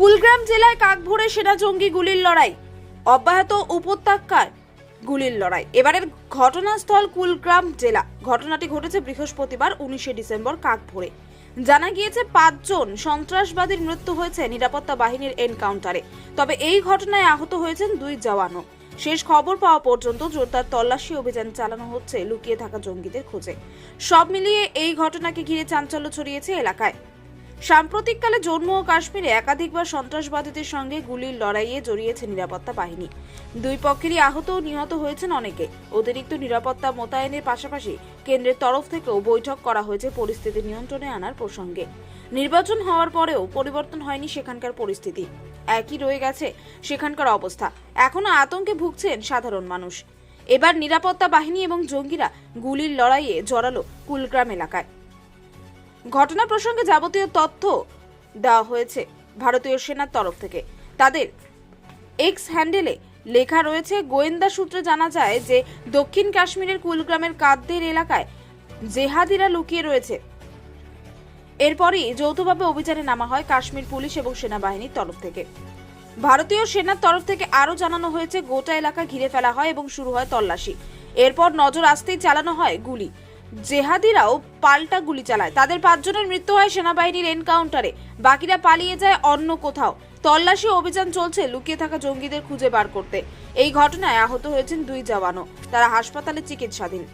কুলগ্রাম জেলায় কাকভোরে সেনা জঙ্গি গুলির লড়াই। অব্যাহত উপত্যকার গুলির লড়াই। এবারের ঘটনাস্থল কুলগ্রাম জেলা। ঘটনাটি ঘটেছে বৃহস্পতিবার, উনিশে ডিসেম্বর কাকভোরে জানা গিয়েছে, পাঁচজন সন্ত্রাসবাদীর মৃত্যু হয়েছে নিরাপত্তা বাহিনীর এনকাউন্টারে। তবে এই ঘটনায় আহত হয়েছেন দুই জওয়ানও। শেষ খবর পাওয়া পর্যন্ত জোরদার তল্লাশি অভিযান চালানো হচ্ছে লুকিয়ে থাকা জঙ্গিদের খোঁজে। সব মিলিয়ে এই ঘটনাকে ঘিরে চাঞ্চল্য ছড়িয়েছে এলাকায়। সাম্প্রতিককালে জম্মু ও কাশ্মীরে একাধিকবার সন্ত্রাসবাদীদের সঙ্গে গুলির লড়াইয়ে জড়িয়েছে নিরাপত্তা বাহিনী। দুই পক্ষেরই আহত ও নিহত হয়েছেন অনেকে। অতিরিক্ত নিরাপত্তা মোতায়েনের পাশাপাশি কেন্দ্রের তরফ থেকেও বৈঠক করা হয়েছে পরিস্থিতি নিয়ন্ত্রণে আনার প্রসঙ্গে। নির্বাচন হওয়ার পরেও পরিবর্তন হয়নি সেখানকার পরিস্থিতি। একই রয়ে গেছে সেখানকার অবস্থা। এখনও আতঙ্কে ভুগছেন সাধারণ মানুষ। এবার নিরাপত্তা বাহিনী এবং জঙ্গিরা গুলির লড়াইয়ে জড়ালো কুলগ্রাম এলাকায়। ঘটনা প্রসঙ্গে যাবতীয় তথ্য দেওয়া হয়েছে ভারতীয় সেনার তরফ থেকে। তাদের এক্স হ্যান্ডেলে লেখা রয়েছে, গোয়েন্দা সূত্রে জানা যায় যে দক্ষিণ কাশ্মীরের কুলগ্রামের কাদ্দের এলাকায় জেহাদিরা লুকিয়ে রয়েছে। এরপরই যৌথভাবে অভিযানে নামা হয় কাশ্মীর পুলিশ এবং সেনাবাহিনীর তরফ থেকে। ভারতীয় সেনার তরফ থেকে আরও জানানো হয়েছে, গোটা এলাকা ঘিরে ফেলা হয় এবং শুরু হয় তল্লাশি। এরপর নজর আসতেই চালানো হয় গুলি। জেহাদিরাও পাল্টা গুলি চালায়। তাদের পাঁচজনের মৃত্যু হয় সেনাবাহিনীর এনকাউন্টারে। বাকিরা পালিয়ে যায় অন্য কোথাও। তল্লাশি অভিযান চলছে লুকিয়ে থাকা জঙ্গিদের খুঁজে বার করতে। এই ঘটনায় আহত হয়েছেন দুই জওয়ানও। তারা হাসপাতালে চিকিৎসাধীন।